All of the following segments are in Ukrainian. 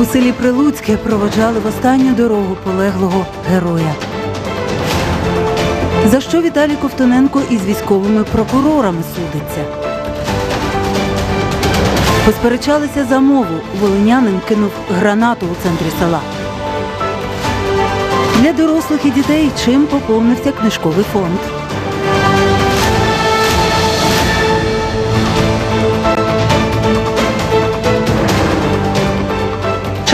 У селі Прилуцьке проводжали в останню дорогу полеглого героя. За що Віталій Ковтоненко із військовими прокурорами судиться? Посперечалися за мову. Волинянин кинув гранату у центрі села. Для дорослих і дітей чим поповнився книжковий фонд.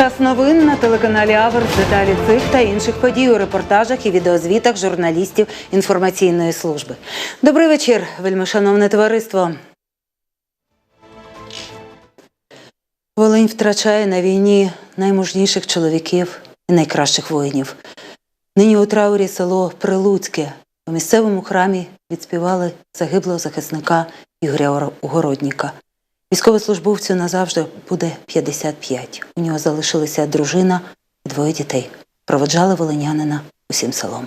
Час новин на телеканалі Аверс. Деталі цих та інших подій у репортажах і відеозвітах журналістів інформаційної служби. Добрий вечір, вельмишановне товариство. Волинь втрачає на війні наймужніших чоловіків і найкращих воїнів. Нині у траурі село Прилуцьке. У місцевому храмі відспівали загиблого захисника Ігоря Оро- Огородніка. Військовослужбовцю назавжди буде 55. У нього залишилися дружина і двоє дітей. Проводжали волинянина усім селом.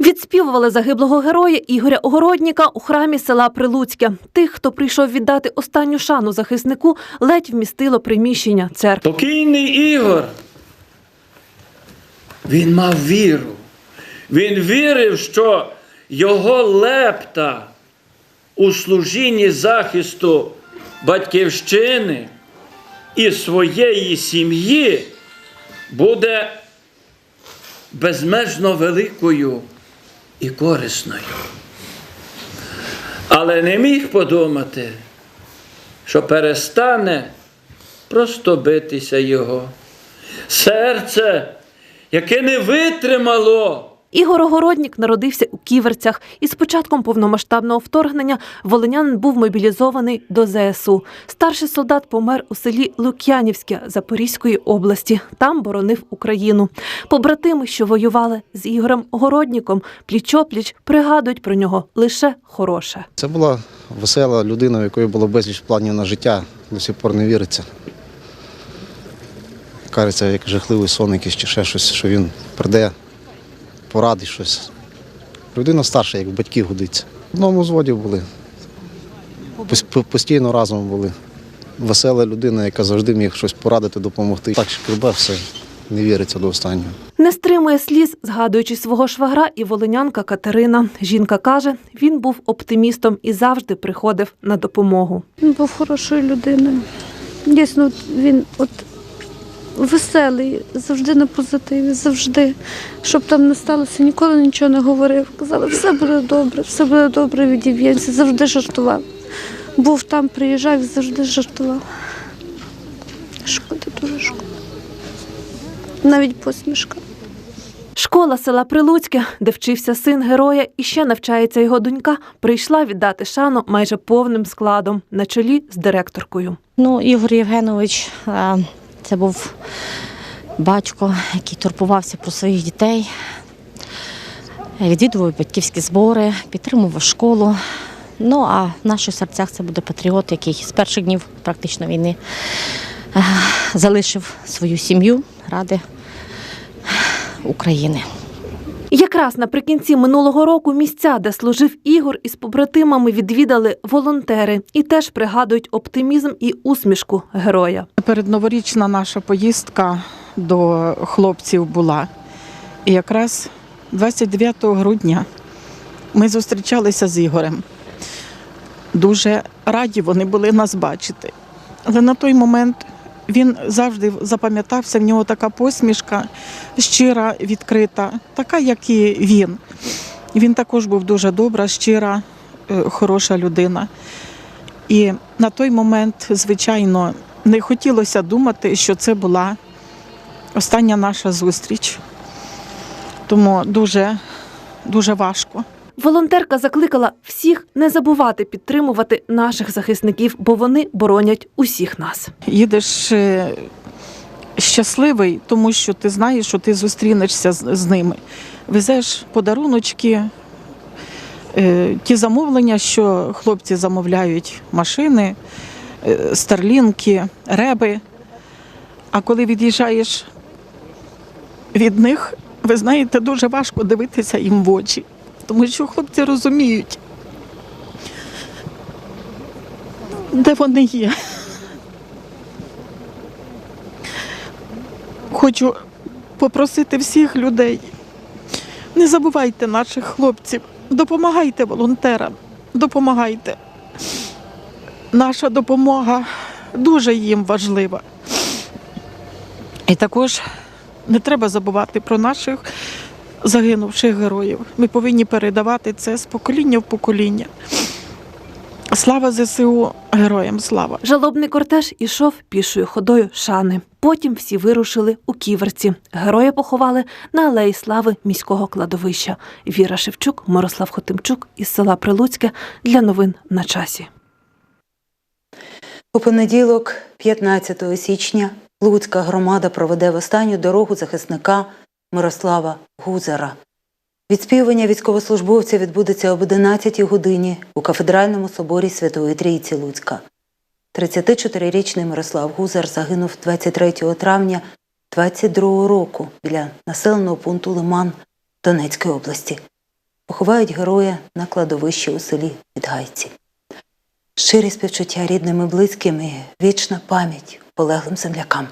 Відспівували загиблого героя Ігоря Огородніка у храмі села Прилуцьке. Тих, хто прийшов віддати останню шану захиснику, ледь вмістило приміщення церкви. Покійний Ігор. Він мав віру. Він вірив, що його лепта у служінні захисту батьківщини і своєї сім'ї буде безмежно великою і корисною. Але не міг подумати, що перестане просто битися його. Серце, яке не витримало. Ігор Огороднік народився у Ківерцях, і з початком повномасштабного вторгнення волинянин був мобілізований до ЗСУ. Старший солдат помер у селі Лук'янівське Запорізької області. Там боронив Україну. Побратими, що воювали з Ігорем Огородніком, пліч-опліч пригадують про нього лише хороше. Це була весела людина, у якої було безліч планів на життя. До сих пор не віриться. Кажеться, як жахливий сон якийсь чи ще щось, що він прийде, порадить щось. Людина старша, як батьки годиться. В одному зводі були. Постійно разом були. Весела людина, яка завжди міг щось порадити, допомогти. Так шкребе все, не віриться до останнього. Не стримує сліз, згадуючи свого швагра і волинянка Катерина. Жінка каже, він був оптимістом і завжди приходив на допомогу. Він був хорошою людиною. Дійсно, він от веселий, завжди на позитиві, завжди. Щоб там не сталося, ніколи нічого не говорив. Казали, все буде добре, все буде добре, відіб'ємося, завжди жартував. Був там, приїжджав і завжди жартував. Шкода, дуже шкода. Навіть посмішка. Школа села Прилуцьке, де вчився син героя і ще навчається його донька, прийшла віддати шану майже повним складом на чолі з директоркою. Ну, Ігор Євгенович, це був батько, який турбувався про своїх дітей, відвідував батьківські збори, підтримував школу. Ну, а в наших серцях це буде патріот, який з перших днів практично війни е, залишив свою сім'ю ради України. Якраз наприкінці минулого року місця, де служив Ігор із побратимами, відвідали волонтери і теж пригадують оптимізм і усмішку героя. Передноворічна наша поїздка до хлопців була. І якраз 29 грудня ми зустрічалися з Ігорем. Дуже раді вони були нас бачити. Але на той момент він завжди запам'ятався, в нього така посмішка щира, відкрита, така, як і він. Він також був дуже добра, щира, е, хороша людина. І на той момент, звичайно, не хотілося думати, що це була остання наша зустріч. Тому дуже, дуже важко. Волонтерка закликала всіх не забувати підтримувати наших захисників, бо вони боронять усіх нас. Їдеш е, щасливий, тому що ти знаєш, що ти зустрінешся з, ними. Везеш подаруночки, е, ті замовлення, що хлопці замовляють машини, е, старлінки, реби. А коли від'їжджаєш від них, ви знаєте, дуже важко дивитися їм в очі, тому що хлопці розуміють, де вони є. хочу попросити всіх людей. Не забувайте наших хлопців, допомагайте волонтерам, допомагайте. Наша допомога дуже їм важлива. І також не треба забувати про наших загинувших героїв. Ми повинні передавати це з покоління в покоління. Слава ЗСУ, героям слава! Жалобний кортеж ішов пішою ходою шани. Потім всі вирушили у ківерці. Героя поховали на алеї слави міського кладовища. Віра Шевчук, Мирослав Хотимчук із села Прилуцьке для новин на часі. У понеділок, 15 січня, Луцька громада проведе в останню дорогу захисника Мирослава Гузара. Відспівання військовослужбовця відбудеться об 11 годині у кафедральному соборі Святої Трійці Луцька. 34-річний Мирослав Гузар загинув 23 травня 22 року біля населеного пункту Лиман Донецької області. Поховають героя на кладовищі у селі Відгайці. Щирі співчуття рідним і близьким і вічна пам'ять полеглим землякам.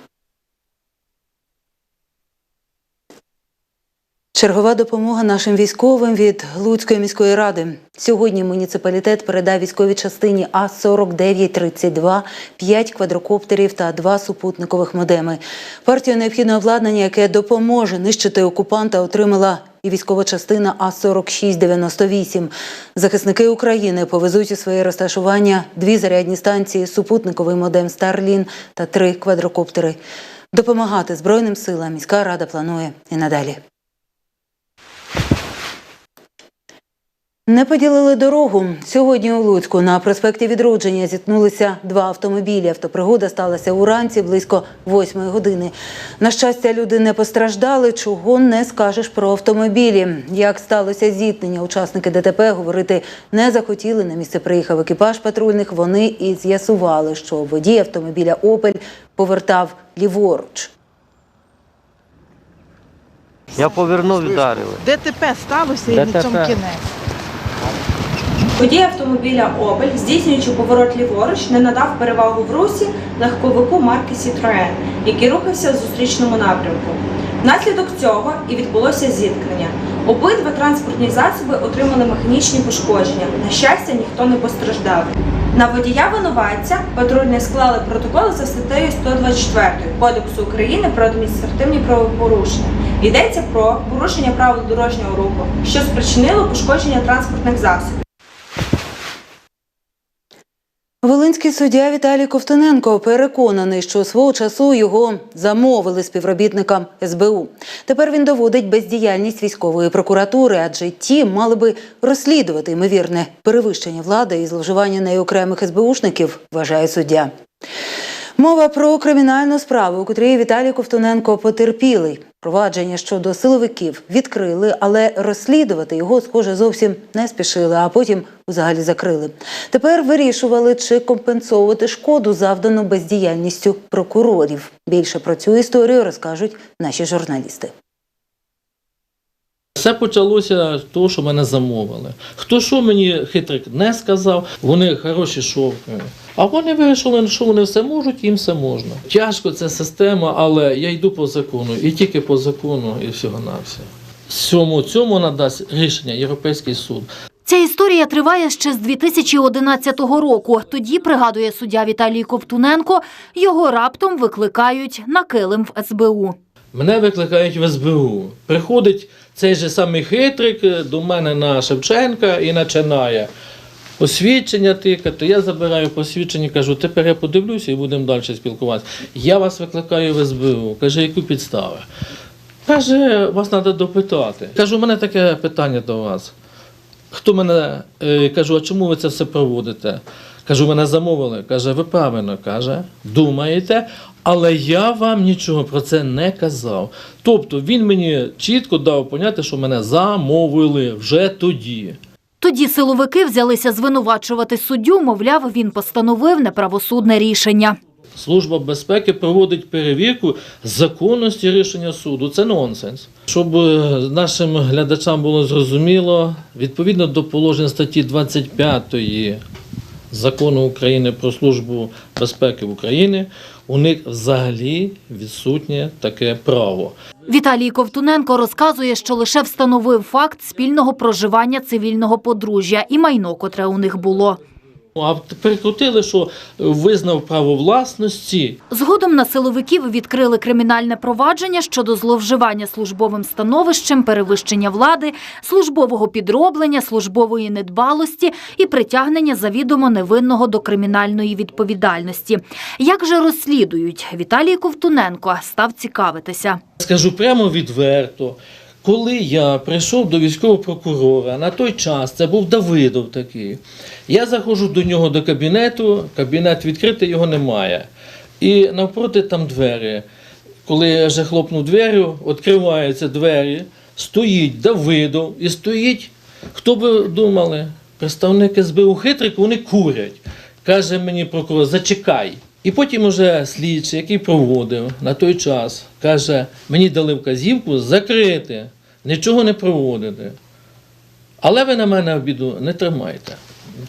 Чергова допомога нашим військовим від Луцької міської ради. Сьогодні муніципалітет передав військовій частині А-4932 5 квадрокоптерів та 2 супутникових модеми. Партію необхідне обладнання, яке допоможе нищити окупанта, отримала і військова частина А-4698. Захисники України повезуть у своє розташування дві зарядні станції, супутниковий модем Старлін та три квадрокоптери. Допомагати Збройним силам міська рада планує і надалі. Не поділили дорогу. Сьогодні у Луцьку на проспекті Відродження зіткнулися два автомобілі. Автопригода сталася уранці близько восьмої години. На щастя, люди не постраждали. Чого не скажеш про автомобілі. Як сталося зіткнення, учасники ДТП говорити не захотіли. На місце приїхав екіпаж патрульних. Вони і з'ясували, що водій автомобіля Опель повертав ліворуч. Я повернув вдарили. ДТП сталося і на цьому кінець. Водій автомобіля Опель, здійснюючи поворот ліворуч, не надав перевагу в русі легковику марки Citroën, який рухався в зустрічному напрямку. Внаслідок цього і відбулося зіткнення. Обидва транспортні засоби отримали механічні пошкодження. На щастя, ніхто не постраждав. На водія винуватця патрульні склали протокол за статтею 124 Кодексу України про адміністративні правопорушення. Йдеться про порушення правил дорожнього руху, що спричинило пошкодження транспортних засобів. Волинський суддя Віталій Ковтоненко переконаний, що свого часу його замовили співробітникам СБУ. Тепер він доводить бездіяльність військової прокуратури, адже ті мали би розслідувати ймовірне перевищення влади і зловживання нею окремих СБУшників, вважає суддя. Мова про кримінальну справу, у котрій Віталій Ковтоненко потерпілий. Провадження щодо силовиків відкрили, але розслідувати його, схоже, зовсім не спішили, а потім взагалі закрили. Тепер вирішували, чи компенсовувати шкоду, завдану бездіяльністю прокурорів. Більше про цю історію розкажуть наші журналісти. Все почалося з того, що мене замовили. Хто що мені хитрик не сказав, вони хороші шовки. А вони вирішили, що вони все можуть, їм все можна. Тяжко ця система, але я йду по закону, і тільки по закону, і всього на все. Цьому, цьому надасть рішення Європейський суд. Ця історія триває ще з 2011 року. Тоді, пригадує суддя Віталій Ковтуненко, його раптом викликають на килим в СБУ. Мене викликають в СБУ. Приходить цей же самий хитрик до мене на Шевченка і починає посвідчення тикати. Я забираю посвідчення, кажу, тепер я подивлюся і будемо далі спілкуватися. Я вас викликаю в СБУ. Каже, яку підстави? Каже, вас треба допитати. Кажу, у мене таке питання до вас. Хто мене е, кажу, а чому ви це все проводите? Кажу, мене замовили. Каже, ви правильно каже, думаєте, але я вам нічого про це не казав. Тобто він мені чітко дав поняти, що мене замовили вже тоді. Тоді силовики взялися звинувачувати суддю, мовляв, він постановив неправосудне рішення. Служба безпеки проводить перевірку законності рішення суду. Це нонсенс. Щоб е, нашим глядачам було зрозуміло, відповідно до положень статті 25 закону України про службу безпеки України, у них взагалі відсутнє таке право. Віталій Ковтуненко розказує, що лише встановив факт спільного проживання цивільного подружжя і майно, котре у них було. А перекрутили, що визнав право власності Згодом на силовиків відкрили кримінальне провадження щодо зловживання службовим становищем, перевищення влади, службового підроблення, службової недбалості і притягнення завідомо невинного до кримінальної відповідальності. Як же розслідують? Віталій Ковтуненко став цікавитися. Скажу прямо відверто. Коли я прийшов до військового прокурора, на той час це був Давидов такий. Я заходжу до нього до кабінету, кабінет відкритий, його немає. І навпроти там двері. Коли я вже хлопнув двері, відкриваються двері, стоїть Давидов і стоїть, хто би думали, представник СБУ хитрик, вони курять. Каже мені прокурор, зачекай. І потім уже слідчий, який проводив на той час, каже, мені дали вказівку закрити, нічого не проводити. Але ви на мене обіду не тримайте.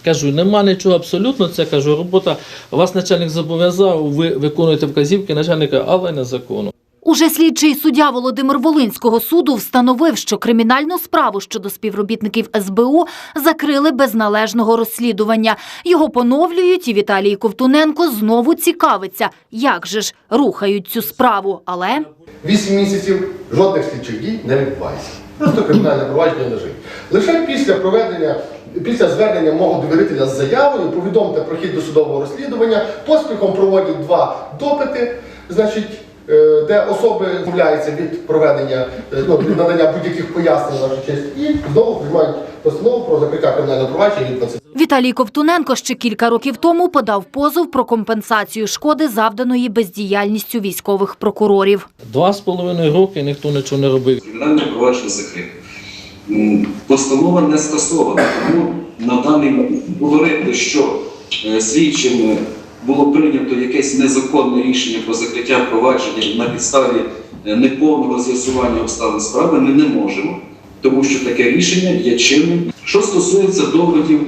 Кажу, нема нічого абсолютно, це кажу, робота. Вас начальник зобов'язав, ви виконуєте вказівки начальника, але не закону. Уже слідчий суддя Володимир Волинського суду встановив, що кримінальну справу щодо співробітників СБУ закрили без належного розслідування. Його поновлюють, і Віталій Ковтуненко знову цікавиться, як же ж рухають цю справу. Але Вісім місяців жодних слідчих дій не відбувається. Просто кримінальне провадження лежить. Лише після проведення, після звернення мого довірителя з заявою, повідомте про хід досудового розслідування, поспіхом проводять два допити, значить, е, де особи відмовляються від проведення, е, ну, від надання будь-яких пояснень, ваша честь, і знову приймають постанову про закриття кримінального провадження від 20 Віталій Ковтуненко ще кілька років тому подав позов про компенсацію шкоди, завданої бездіяльністю військових прокурорів. Два з половиною роки ніхто нічого не робив. Кримінальне провадження закрите. Постанова не скасована, тому на даний момент говорити, що е, слідчим було прийнято якесь незаконне рішення про закриття провадження на підставі е, неповного з'ясування обставин справи ми не можемо, тому що таке рішення є чинним. Що стосується доводів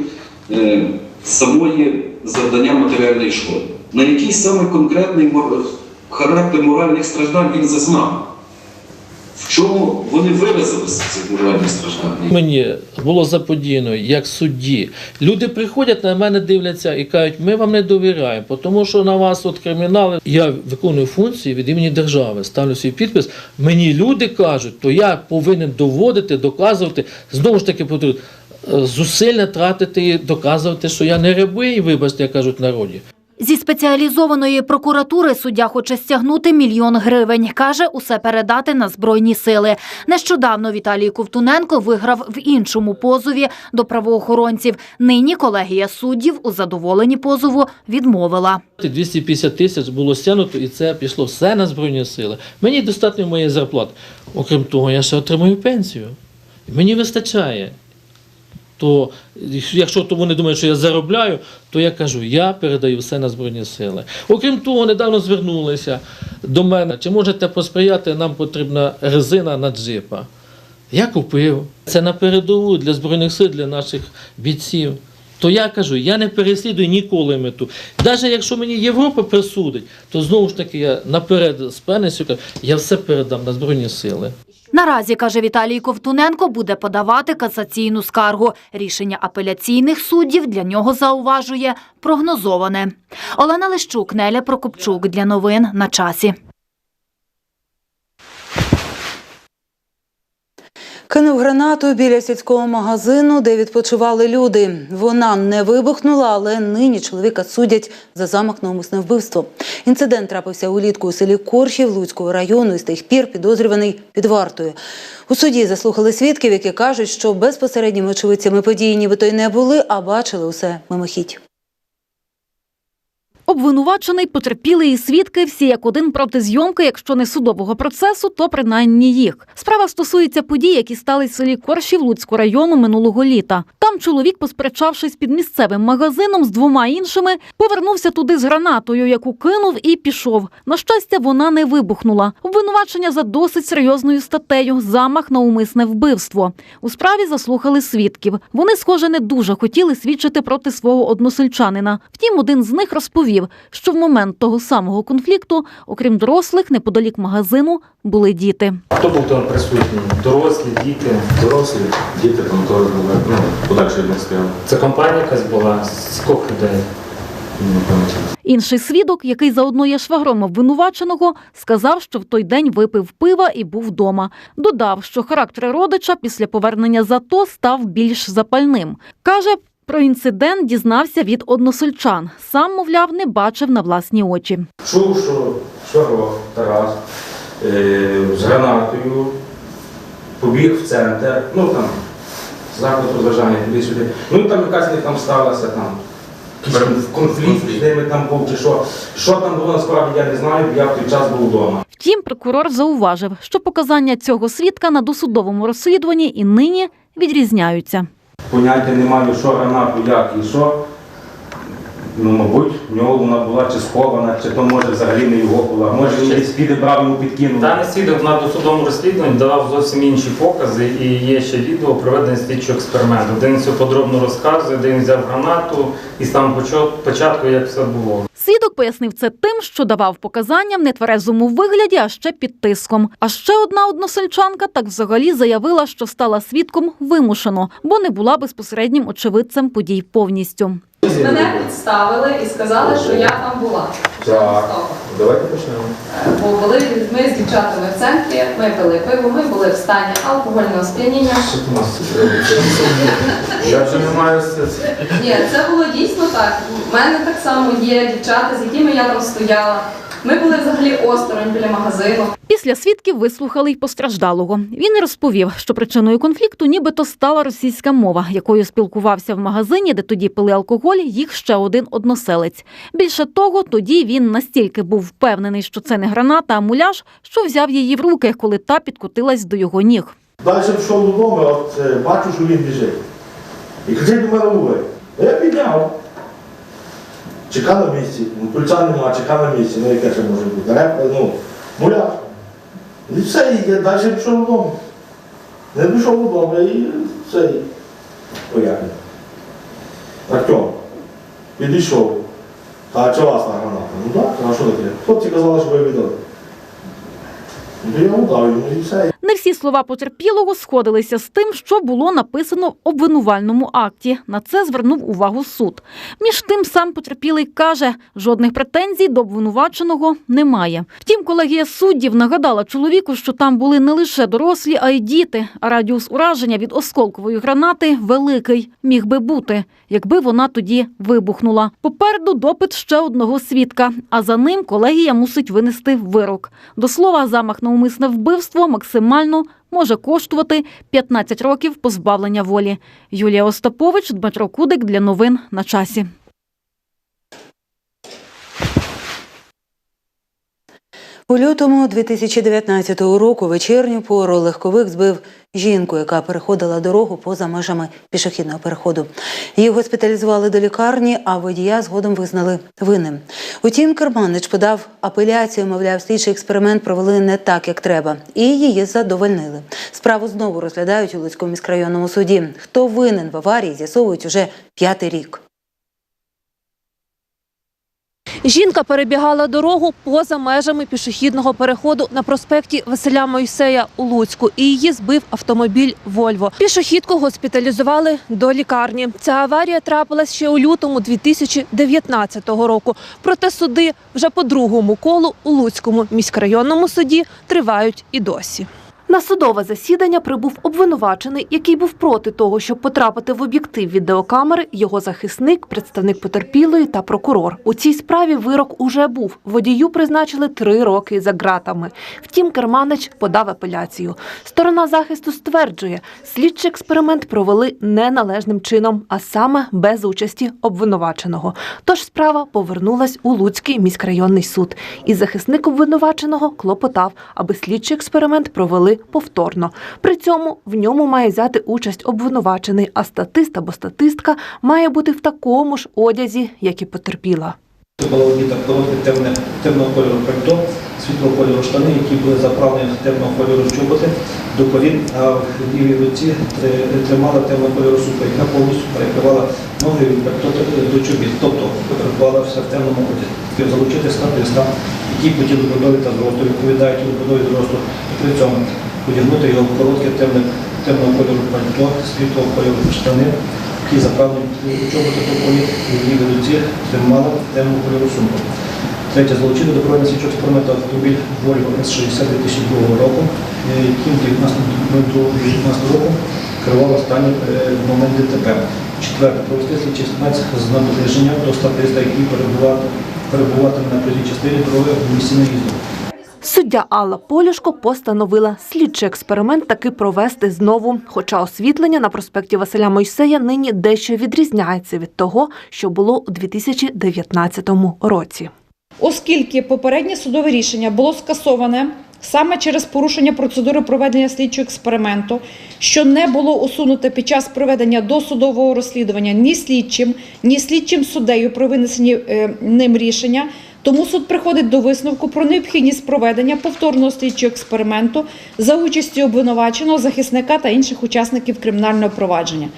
е, самої завдання матеріальної шкоди, на який саме конкретний характер моральних страждань він зазнав? В чому вони виразилися цих моральних страждань? Мені було заподіяно як судді. Люди приходять на мене, дивляться і кажуть, ми вам не довіряємо, тому що на вас от кримінали. Я виконую функції від імені держави, ставлю свій підпис. Мені люди кажуть, то я повинен доводити, доказувати. Знову ж таки, е, зусилля тратити доказувати, що я не рабий, вибачте, як кажуть народі. Зі спеціалізованої прокуратури суддя хоче стягнути мільйон гривень. Каже, усе передати на збройні сили. Нещодавно Віталій Ковтуненко виграв в іншому позові до правоохоронців. Нині колегія суддів у задоволенні позову відмовила. 250 тисяч було стягнуто, і це пішло все на Збройні сили. Мені достатньо моєї зарплати. Окрім того, я ще отримую пенсію. Мені вистачає. То якщо то вони думають, що я заробляю, то я кажу, я передаю все на Збройні сили. Окрім того, недавно звернулися до мене, чи можете посприяти, нам потрібна резина на джипа. Я купив. Це на передову для Збройних сил, для наших бійців. То я кажу, я не переслідую ніколи мету. Навіть якщо мені Європа присудить, то знову ж таки я наперед з кажу, я все передам на Збройні сили. Наразі, каже Віталій Ковтуненко, буде подавати касаційну скаргу. Рішення апеляційних суддів для нього зауважує прогнозоване. Олена Лещук, Неля Прокопчук для новин на часі. Кинув гранату біля сільського магазину, де відпочивали люди. Вона не вибухнула, але нині чоловіка судять за замах на умисне вбивство. Інцидент трапився улітку у селі Коршів Луцького району і з тих пір підозрюваний під вартою. У суді заслухали свідків, які кажуть, що безпосередніми очевидцями події нібито й не були, а бачили усе мимохідь. Обвинувачений, потерпілий і свідки всі як один проти зйомки, якщо не судового процесу, то принаймні їх. Справа стосується подій, які стали в селі Коршів Луцького району минулого літа. Там чоловік, посперечавшись під місцевим магазином з двома іншими, повернувся туди з гранатою, яку кинув і пішов. На щастя, вона не вибухнула. Обвинувачення за досить серйозною статтею замах на умисне вбивство. У справі заслухали свідків. Вони, схоже, не дуже хотіли свідчити проти свого односельчанина. Втім, один з них розповів, що в момент того самого конфлікту, окрім дорослих, неподалік магазину були діти. Хто був там присутній? Дорослі, діти. Дорослі, діти там теж були, ну, подальше них стояли. Це компанія якась була з людей. Інший свідок, який заодно є швагром обвинуваченого, сказав, що в той день випив пива і був вдома. Додав, що характер родича після повернення з АТО став більш запальним. Каже, про інцидент дізнався від односельчан. Сам, мовляв, не бачив на власні очі. Чув, що Шваров Тарас е, з гранатою побіг в центр, ну там, заклад розважання, туди-сюди. Ну там якась них там сталася там. Конфлікт з ними там був чи що. Що там було насправді, я не знаю, бо я в той час був вдома. Втім, прокурор зауважив, що показання цього свідка на досудовому розслідуванні і нині відрізняються. Поняття не маю, що гранату, як і що. Ну, мабуть, в нього вона була чи схована, чи то може взагалі не його була. Може він десь підібрав йому підкинув. Даний свідок на досудовому розслідуванні давав зовсім інші покази, і є ще відео проведення слідчого експерименту, де він все подробно розказує, де він взяв гранату і почат- початку, як все було. Свідок пояснив це тим, що давав показання в нетверезому вигляді, а ще під тиском. А ще одна односельчанка так взагалі заявила, що стала свідком вимушено, бо не була безпосереднім очевидцем подій повністю. Мене підставили і сказали, що я там була. Так, давайте почнемо. Бо були ми з дівчатами в центрі, ми пили пиво, ми були в стані алкогольного сп'яніння. Що ти нас? Я вже не маю серця. Ні, це було дійсно так. У мене так само є дівчата, з якими я там стояла. Ми були взагалі осторонь біля магазину. Після свідків вислухали й постраждалого. Він розповів, що причиною конфлікту нібито стала російська мова, якою спілкувався в магазині, де тоді пили алкоголь, їх ще один односелець. Більше того, тоді він настільки був впевнений, що це не граната, а муляж, що взяв її в руки, коли та підкотилась до його ніг. Далі пішов додому, от е, бачу, що він біжить. І кричить до мене Я підняв. Чека на місці. Ну, Ключа нема, чека на місці. Ну яке ще може бути? Реп, ну, муляж. І все, і я далі пішов додому. Не пішов додому, і все. Поясню. Артем, підійшов. А чого вас та граната? Ну так, а що таке? Хлопці казали, що ви віддали. Ну, я удав йому і все. Не всі слова потерпілого сходилися з тим, що було написано в обвинувальному акті. На це звернув увагу суд. Між тим сам потерпілий каже, жодних претензій до обвинуваченого немає. Втім, колегія суддів нагадала чоловіку, що там були не лише дорослі, а й діти. А радіус ураження від осколкової гранати великий міг би бути, якби вона тоді вибухнула. Попереду допит ще одного свідка, а за ним колегія мусить винести вирок. До слова, замах на умисне вбивство максимально може коштувати 15 років позбавлення волі. Юлія Остапович, Дмитро Кудик для новин на часі. У лютому 2019 року вечірню пору легковик збив жінку, яка переходила дорогу поза межами пішохідного переходу. Її госпіталізували до лікарні, а водія згодом визнали винним. Утім, керманич подав апеляцію, мовляв, слідчий експеримент провели не так, як треба, і її задовольнили. Справу знову розглядають у Луцькому міськрайонному суді. Хто винен в аварії, з'ясовують уже п'ятий рік. Жінка перебігала дорогу поза межами пішохідного переходу на проспекті Василя Мойсея у Луцьку, і її збив автомобіль Вольво. Пішохідку госпіталізували до лікарні. Ця аварія трапилась ще у лютому 2019 року. Проте суди вже по другому колу у Луцькому міськрайонному суді тривають і досі. На судове засідання прибув обвинувачений, який був проти того, щоб потрапити в об'єктив відеокамери, його захисник, представник потерпілої та прокурор. У цій справі вирок уже був. Водію призначили три роки за ґратами. Втім, Керманич подав апеляцію. Сторона захисту стверджує, слідчий експеримент провели неналежним чином, а саме без участі обвинуваченого. Тож справа повернулась у Луцький міськрайонний суд. І захисник обвинуваченого клопотав, аби слідчий експеримент провели повторно. При цьому в ньому має взяти участь обвинувачений, а статист або статистка має бути в такому ж одязі, як і потерпіла. Це одіта коротке темне, темного кольору пальто, світлого кольору штани, які були заправлені в темного кольору чоботи до колін, а в лівій руці тримала темного кольору сукня, яка повністю перекривала ноги від пальто до чобіт, тобто перебувала все в темному одязі. Залучити статиста, які по тілобудові та зросту відповідають тілобудові зросту, при цьому одягнути його в коротке темного кольору пальто, світлого кольору штани, які заправлені в чоботи по колі і в лівій руці тримала темну кольору сумку. Третє, залучити до проведення слідчого експерименту автомобіль Volvo S60 2002 року, е, яким 19 року керував останній е, момент ДТП. Четверте, провести слідчий експеримент з наближенням до статиста, який перебуватиме на проїзній частині дороги в місці наїзду. Суддя Алла Полюшко постановила слідчий експеримент таки провести знову. Хоча освітлення на проспекті Василя Мойсея нині дещо відрізняється від того, що було у 2019 році. Оскільки попереднє судове рішення було скасоване саме через порушення процедури проведення слідчого експерименту, що не було усунуте під час проведення досудового розслідування ні слідчим, ні слідчим суддею про винесені е, ним рішення. Тому суд приходить до висновку про необхідність проведення повторного слідчого експерименту за участю обвинуваченого, захисника та інших учасників кримінального провадження.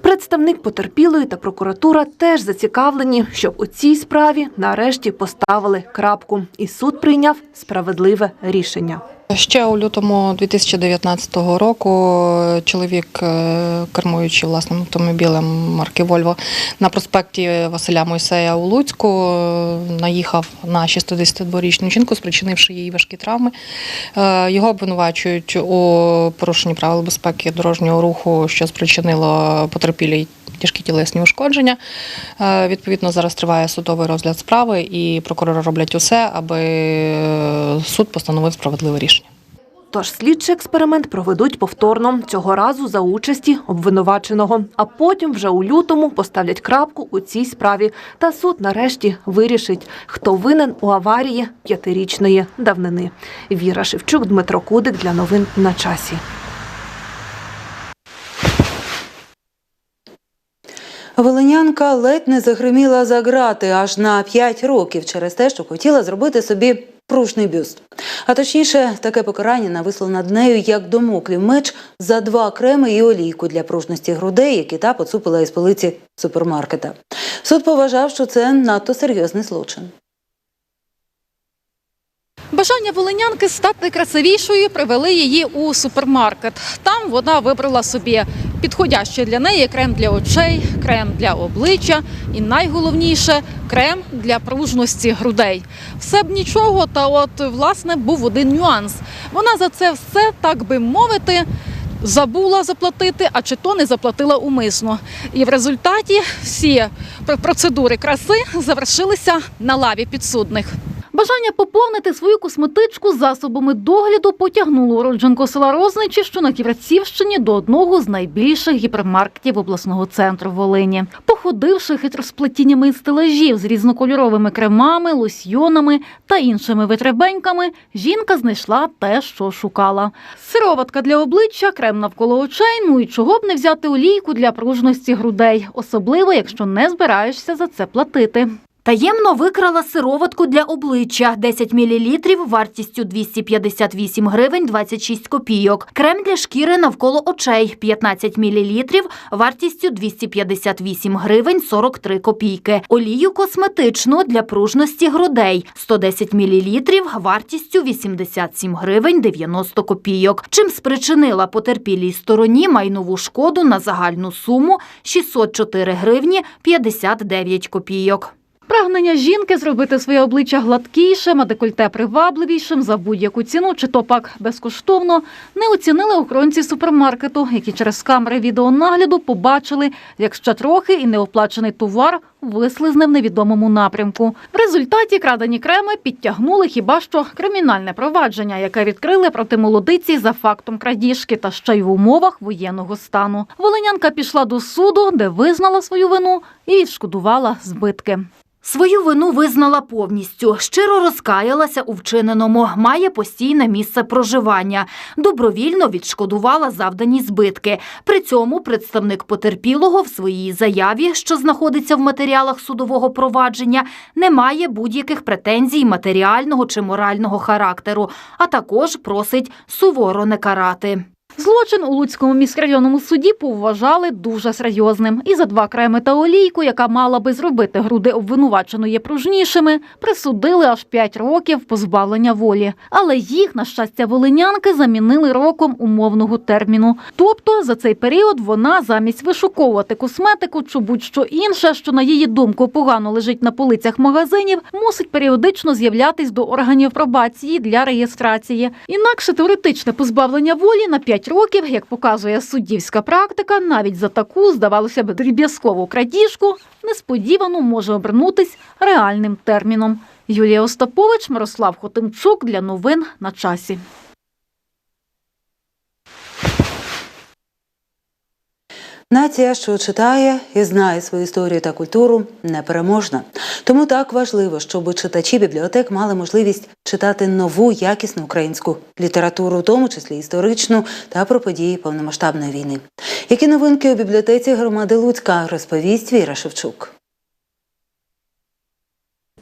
Представник потерпілої та прокуратура теж зацікавлені, щоб у цій справі нарешті поставили крапку, і суд прийняв справедливе рішення. Ще у лютому 2019 року чоловік, е, кермуючи власним автомобілем марки Вольво на проспекті Василя Мойсея у Луцьку, е, наїхав на 62-річну жінку, спричинивши їй важкі травми. Е, Його обвинувачують у порушенні правил безпеки дорожнього руху, що спричинило потерпілій тяжкі тілесні ушкодження. Е, Відповідно, зараз триває судовий розгляд справи, і прокурори роблять усе, аби е, суд постановив справедливе рішення. Тож слідчий експеримент проведуть повторно цього разу за участі обвинуваченого. А потім вже у лютому поставлять крапку у цій справі. Та суд нарешті вирішить, хто винен у аварії п'ятирічної давнини. Віра Шевчук, Дмитро Кудик для новин на часі. Волинянка ледь не загриміла за грати аж на 5 років через те, що хотіла зробити собі пружний бюст. А точніше, таке покарання нависло над нею як домоклів меч за два креми і олійку для пружності грудей, які та поцупила із полиці супермаркета. Суд поважав, що це надто серйозний злочин. Бажання волинянки стати красивішою привели її у супермаркет. Там вона вибрала собі підходящий для неї крем для очей, крем для обличчя і найголовніше крем для пружності грудей. Все б нічого, та от власне був один нюанс. Вона за це все, так би мовити. Забула заплатити, а чи то не заплатила умисно. І в результаті всі процедури краси завершилися на лаві підсудних. Бажання поповнити свою косметичку засобами догляду потягнуло уродженку села Розничі, що на Ківерцівщині, до одного з найбільших гіпермаркетів обласного центру Волині. Походивши хитросплетіннями стелажів з різнокольоровими кремами, лосьйонами та іншими витребеньками, жінка знайшла те, що шукала. Сироватка для обличчя, крем навколо очей, ну і чого б не взяти олійку для пружності грудей, особливо, якщо не збираєшся за це платити. Таємно викрала сироватку для обличчя 10 мл вартістю 258 гривень 26 копійок. Крем для шкіри навколо очей 15 мл вартістю 258 гривень 43 копійки. Олію косметичну для пружності грудей 110 мл вартістю 87 гривень 90 копійок. Чим спричинила потерпілій стороні майнову шкоду на загальну суму 604 гривні 59 копійок. Прагнення жінки зробити своє обличчя гладкішим, а декольте привабливішим за будь-яку ціну, чи то пак безкоштовно, не оцінили охоронці супермаркету, які через камери відеонагляду побачили, як ще трохи і неоплачений товар вислизне в невідомому напрямку. В результаті крадені креми підтягнули хіба що кримінальне провадження, яке відкрили проти молодиці за фактом крадіжки та ще й в умовах воєнного стану. Волинянка пішла до суду, де визнала свою вину і відшкодувала збитки. Свою вину визнала повністю, щиро розкаялася у вчиненому, має постійне місце проживання, добровільно відшкодувала завдані збитки. При цьому представник потерпілого в своїй заяві, що знаходиться в матеріалах судового провадження, не має будь-яких претензій матеріального чи морального характеру, а також просить суворо не карати. Злочин у Луцькому міськрайонному суді повважали дуже серйозним. І за два креми та олійку, яка мала би зробити груди обвинуваченої пружнішими, присудили аж 5 років позбавлення волі. Але їх, на щастя, волинянки замінили роком умовного терміну. Тобто за цей період вона замість вишуковувати косметику чи будь-що інше, що на її думку погано лежить на полицях магазинів, мусить періодично з'являтись до органів пробації для реєстрації. Інакше теоретичне позбавлення волі на 5 років, як показує суддівська практика, навіть за таку, здавалося б, дріб'язкову крадіжку, несподівано може обернутись реальним терміном. Юлія Остапович, Мирослав Хотимчук для новин на часі. Нація, що читає і знає свою історію та культуру, непереможна. Тому так важливо, щоб читачі бібліотек мали можливість читати нову якісну українську літературу, в тому числі історичну та про події повномасштабної війни. Які новинки у бібліотеці громади Луцька розповість Віра Шевчук.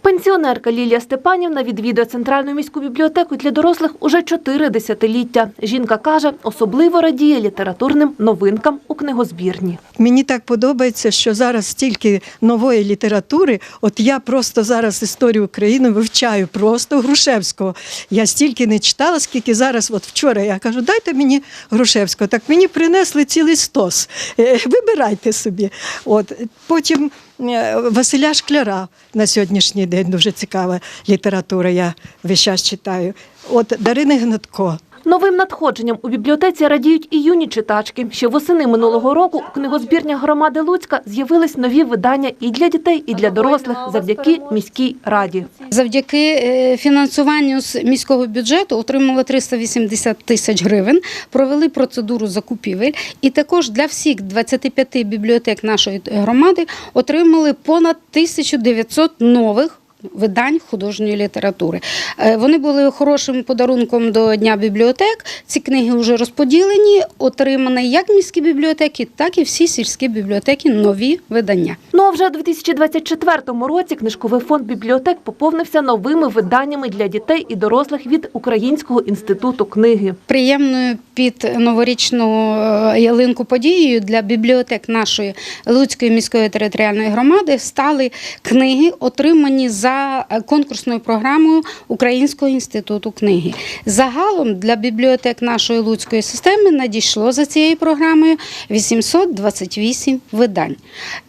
Пенсіонерка Лілія Степанівна відвідує центральну міську бібліотеку для дорослих уже чотири десятиліття. Жінка каже, особливо радіє літературним новинкам у книгозбірні. Мені так подобається, що зараз стільки нової літератури. От я просто зараз історію України вивчаю просто Грушевського. Я стільки не читала, скільки зараз, от вчора я кажу, дайте мені Грушевського. Так мені принесли цілий стос. Е, Вибирайте собі. От потім Василя Шкляра на сьогоднішній день дуже цікава література. Я весь час читаю. От Дарини Гнатко. Новим надходженням у бібліотеці радіють і юні читачки. Ще восени минулого року у книгозбірнях громади Луцька з'явились нові видання і для дітей, і для дорослих завдяки міській раді. Завдяки е, фінансуванню з міського бюджету отримали 380 тисяч гривень, провели процедуру закупівель, і також для всіх 25 бібліотек нашої громади отримали понад 1900 нових. Видань художньої літератури. Е, Вони були хорошим подарунком до Дня бібліотек. Ці книги вже розподілені, отримані як міські бібліотеки, так і всі сільські бібліотеки нові видання. Ну а вже у 2024 році книжковий фонд бібліотек поповнився новими виданнями для дітей і дорослих від Українського інституту книги. Приємною під новорічну е, ялинку подією для бібліотек нашої Луцької міської територіальної громади стали книги, отримані за е, конкурсною програмою Українського інституту книги. Загалом для бібліотек нашої Луцької системи надійшло за цією програмою 828 видань.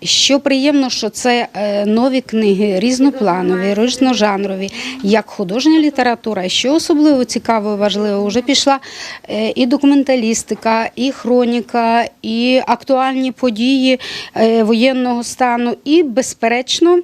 Що приємно, що це е, нові книги, різнопланові, різножанрові, як художня література. Що особливо цікаво і важливо, вже пішла е, і документалістика, і хроніка, і актуальні події воєнного стану, і, безперечно,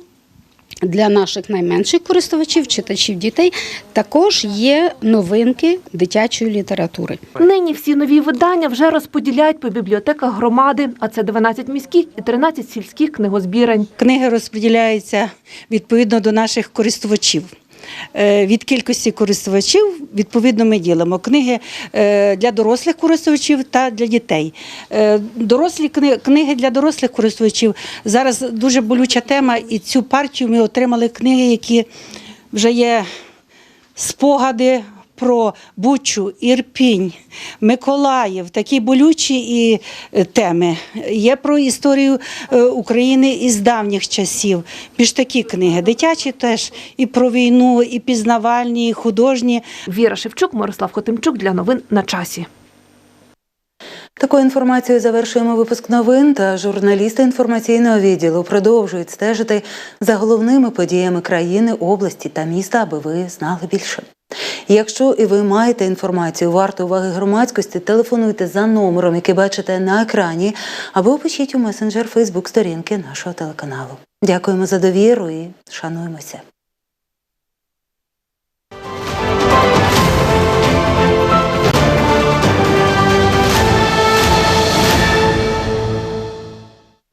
для наших найменших користувачів, читачів дітей, також є новинки дитячої літератури. Нині всі нові видання вже розподіляють по бібліотеках громади, а це 12 міських і 13 сільських книгозбірень. Книги розподіляються відповідно до наших користувачів. Е, Від кількості користувачів відповідно ми ділимо книги е, для дорослих користувачів та для дітей. Е, Дорослі книги для дорослих користувачів зараз дуже болюча тема, і цю партію ми отримали книги, які вже є спогади про Бучу, Ірпінь, Миколаїв, такі болючі і е, теми. Є про історію е, України із давніх часів. Більш такі книги. Дитячі теж і про війну, і пізнавальні, і художні. Віра Шевчук, Мирослав Хотимчук для новин на часі. Такою інформацією завершуємо випуск новин. Та журналісти інформаційного відділу продовжують стежити за головними подіями країни, області та міста, аби ви знали більше. Якщо і ви маєте інформацію варту уваги громадськості, телефонуйте за номером, який бачите на екрані, або пишіть у месенджер Фейсбук сторінки нашого телеканалу. Дякуємо за довіру і шануємося.